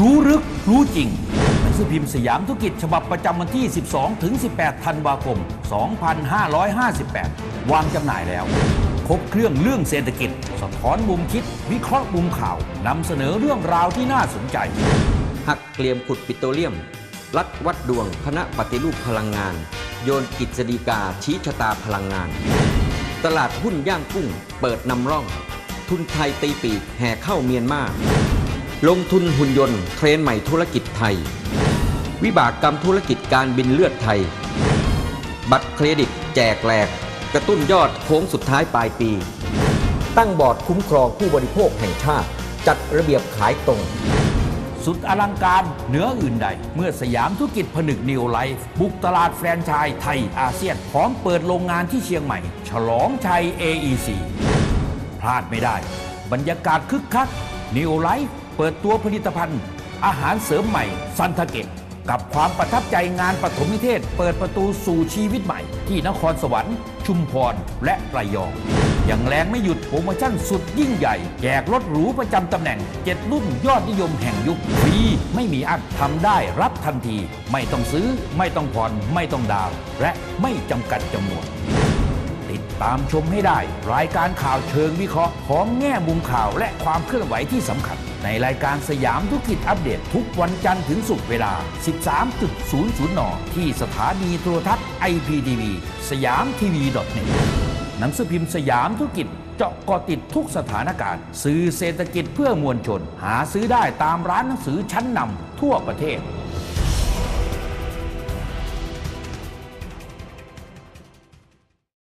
รู้ลึกรู้จริงหนังสือพิมพ์สยามธุรกิจฉบับประจำวันที่ 12 ถึง 18 ธันวาคม 2558 วางจำหน่ายแล้ว ครบเครื่องเรื่องเศรษฐกิจ สะท้อนมุมคิด วิเคราะห์มุมข่าวนำเสนอเรื่องราวที่น่าสนใจ หักเกลียมขุดปิโตรเลียม รัฐวัดดวงคณะปฏิรูปพลังงาน โยนกิจดีกาชี้ชะตาพลังงาน ตลาดหุ้นย่างกุ้ง เปิดนำร่อง ทุนไทยตีปีกแห่เข้าเมียนมา ลงทุนหุ่นยนต์เทรนใหม่ธุรกิจไทย วิบากกรรมธุรกิจการบินเลือดไทย บัตรเครดิตแจกแหลก กระตุ้นยอดโค้งสุดท้ายปลายปี ตั้งบอร์ดคุ้มครองผู้บริโภคแห่งชาติ จัดระเบียบขายตรง สุดอลังการเหนืออื่นใด เมื่อสยามธุรกิจผนึกนิวไลฟ์บุกตลาดแฟรนไชส์ไทยอาเซียน พร้อมเปิดโรงงานที่เชียงใหม่ ฉลองชัย AEC พลาดไม่ได้ บรรยากาศคึกคัก นิวไลฟ์เปิดตัวผลิตภัณฑ์ อาหารเสริมใหม่ซันทเกตกับความประทับใจงานปฐมนิเทศ เปิดประตูสู่ชีวิตใหม่ ที่นครสวรรค์ ชุมพรและระยองอย่างแรงไม่หยุดโปรโมชั่นสุดยิ่งใหญ่ แจกรถหรูประจำตำแหน่ง 7 รุ่นยอดนิยมแห่งยุคฟรีไม่มีอันทำได้รับทันที ไม่ต้องซื้อ ไม่ต้องผ่อน ไม่ต้องดาว และไม่จำกัดจำนวน ติดตามชมให้ได้ รายการข่าวเชิงวิเคราะห์พร้อมแง่มุมข่าวและความเคลื่อนไหวที่สำคัญ ในรายการสยามธุรกิจอัปเดตทุกวันจันทร์ถึงศุกร์เวลา 13.00 น ที่สถานีโทรทัศน์ IPTV สยามทีวี .net หนังสือพิมพ์สยามธุรกิจเจาะกาะติดทุกสถานการณ์ สื่อเศรษฐกิจเพื่อมวลชน หาซื้อได้ตามร้านหนังสือชั้นนำทั่วประเทศ